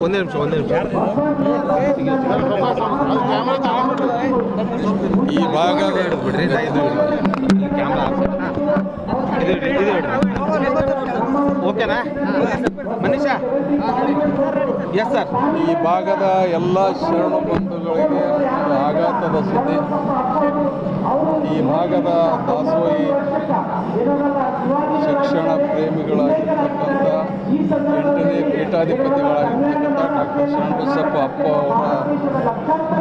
ಒಂದೇ ನಿಮಿಷ ಒಂದೇ ನಿಮಿಷ. ಈ ಭಾಗದ ಹಿಡಿದು ಬಿಡ್ರಿ ಇದು ಕ್ಯಾಮ್ರಾ ಇದು ಇದು ಓಕೆನಾ? ಮನೀಷಾ? ಎಸ್ ಸರ್ ಈ ಭಾಗದ ಎಲ್ಲ ಶರಣ ಬಂಧುಗಳಿಗೆ ಆಘಾತದ ಸುದ್ದಿ. ಈ ಭಾಗದ ದಾಸೋಹಿ ಶಿಕ್ಷಣ ಪ್ರೇಮಿಗಳಾಗಿರ್ತಕ್ಕಂಥ ಎಂಟನೇ ಪೀಠಾಧಿಪತಿಗಳಾಗಿರ್ತಕ್ಕಂಥ ಡಾಕ್ಟರ್ ಶರಣಬಸಪ್ಪ ಅಪ್ಪ ಅವರ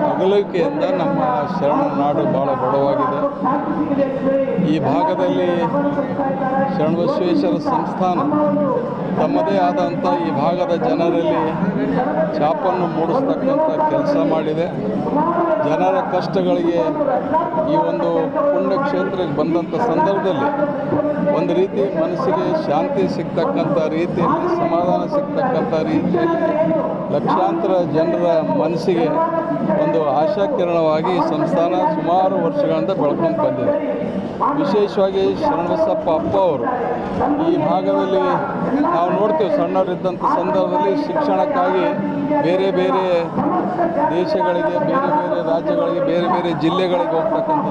ಅಗಲಿಕೆಯಿಂದ ನಮ್ಮ ಶರಣ ನಾಡು ಭಾಳ ಬಡವಾಗಿದೆ. ಈ ಭಾಗದಲ್ಲಿ ಶರಣ ಬಸವೇಶ್ವರ ಸಂಸ್ಥಾನ ತಮ್ಮದೇ ಆದಂಥ ಈ ಭಾಗದ ಜನರಲ್ಲಿ ಛಾಪನ್ನು ಮೂಡಿಸ್ತಕ್ಕಂಥ ಕೆಲಸ ಮಾಡಿದೆ. ಜನರ ಕಷ್ಟಗಳಿಗೆ ಈ ಒಂದು ಪುಣ್ಯಕ್ಷೇತ್ರಕ್ಕೆ ಬಂದಂಥ ಸಂದರ್ಭದಲ್ಲಿ ಒಂದು ರೀತಿ ಮನಸ್ಸಿಗೆ ಶಾಂತಿ ಸಿಗ್ತಕ್ಕಂಥ ರೀತಿಯಲ್ಲಿ ಸಮಾಧಾನ ಸಿಗ್ತಕ್ಕಂಥ ರೀತಿಯಲ್ಲಿ ಲಕ್ಷಾಂತರ ಜನರ ಮನಸ್ಸಿಗೆ ಒಂದು ಆಶಾಕಿರಣವಾಗಿ ಈ ಸಂಸ್ಥಾನ ಸುಮಾರು ವರ್ಷಗಳಿಂದ ಬೆಳ್ಕೊಂಡು ಬಂದಿದೆ. ವಿಶೇಷವಾಗಿ ಶರಣಬಸಪ್ಪ ಅಪ್ಪ ಅವರು ಈ ಭಾಗದಲ್ಲಿ ನಾವು ನೋಡ್ತೇವೆ ಸಣ್ಣವರಿದ್ದಂಥ ಸಂದರ್ಭದಲ್ಲಿ ಶಿಕ್ಷಣಕ್ಕಾಗಿ ಬೇರೆ ಬೇರೆ ದೇಶಗಳಿಗೆ, ಬೇರೆ ಬೇರೆ ರಾಜ್ಯಗಳಿಗೆ, ಬೇರೆ ಬೇರೆ ಜಿಲ್ಲೆಗಳಿಗೆ ಹೋಗ್ತಕ್ಕಂಥ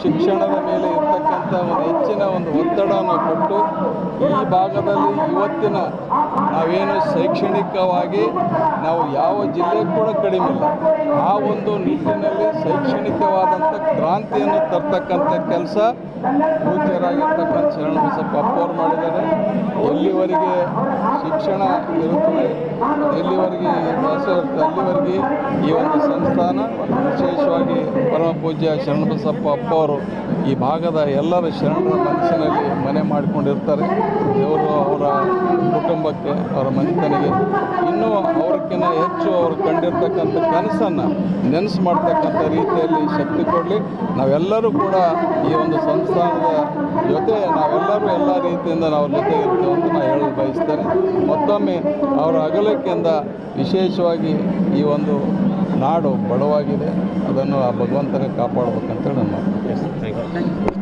ಶಿಕ್ಷಣದ ಮೇಲೆ ಇರ್ತಕ್ಕಂಥ ಒಂದು ಹೆಚ್ಚಿನ ಒಂದು ಒತ್ತಡವನ್ನು ಕೊಟ್ಟು ಈ ಭಾಗದಲ್ಲಿ ಇವತ್ತಿನ ನಾವೇನು ಶೈಕ್ಷಣಿಕವಾಗಿ ನಾವು ಯಾವ ಜಿಲ್ಲೆ ಕೂಡ ಕಡಿಮೆ ಇಲ್ಲ. ಆ ಒಂದು ನಿಟ್ಟಿನಲ್ಲಿ ಶೈಕ್ಷಣಿಕವಾದಂಥ ಕ್ರಾಂತಿಯನ್ನು ತರ್ತಕ್ಕಂಥ ಕೆಲಸ ಪೂಜ್ಯರಾಗಿರ್ತಕ್ಕಂಥ ಶರಣ ಬಸಪ್ಪ ಅಪ್ಪವ್ರು ಮಾಡಿದ್ದಾರೆ. ಎಲ್ಲಿವರೆಗೆ ಶಿಕ್ಷಣ ಇರುತ್ತದೆ ಎಲ್ಲಿವರೆಗೆ ದಾಸ ಇರುತ್ತೆ ಅಲ್ಲಿವರೆಗೆ ಈ ಒಂದು ಸಂಸ್ಥಾನ, ವಿಶೇಷವಾಗಿ ಪರಮ ಪೂಜ್ಯ ಶರಣ ಬಸಪ್ಪ ಅಪ್ಪವರು ಈ ಭಾಗದ ಎಲ್ಲರ ಶರಣರ ಮನಸ್ಸಿನಲ್ಲಿ ಮನೆ ಮಾಡಿಕೊಂಡಿರ್ತಾರೆ. ದೇವರು ಅವರ ಕುಟುಂಬಕ್ಕೆ ಅವರ ಮನೆತನಿಗೆ ಇನ್ನೂ ಅವ್ರಕ್ಕಿಂತ ಹೆಚ್ಚು ಅವರು ಕಂಡಿರ್ತಕ್ಕಂಥ ಕನಸನ್ನು ನೆನೆಸು ಮಾಡ್ತಕ್ಕಂಥ ರೀತಿಯಲ್ಲಿ ಶಕ್ತಿ ಕೊಡಲಿ. ನಾವೆಲ್ಲರೂ ಕೂಡ ಈ ಒಂದು ಸಂಸ್ಥಾನದ ಜೊತೆ ನಾವೆಲ್ಲರೂ ಎಲ್ಲ ರೀತಿಯಿಂದ ನಾವು ಜೊತೆ ಇರ್ತೇವೆ ಅಂತ ನಾನು ಹೇಳಲು ಬಯಸ್ತೇನೆ. ಮತ್ತೊಮ್ಮೆ ಅವರ ಅಗಲಕ್ಕಿಂತ ವಿಶೇಷವಾಗಿ ಈ ಒಂದು ನಾಡು ಬಡವಾಗಿದೆ. ಅದನ್ನು ಆ ಭಗವಂತನೇ ಕಾಪಾಡಬೇಕಂತೇಳಿ ನಾನು ಮಾತು. Thank you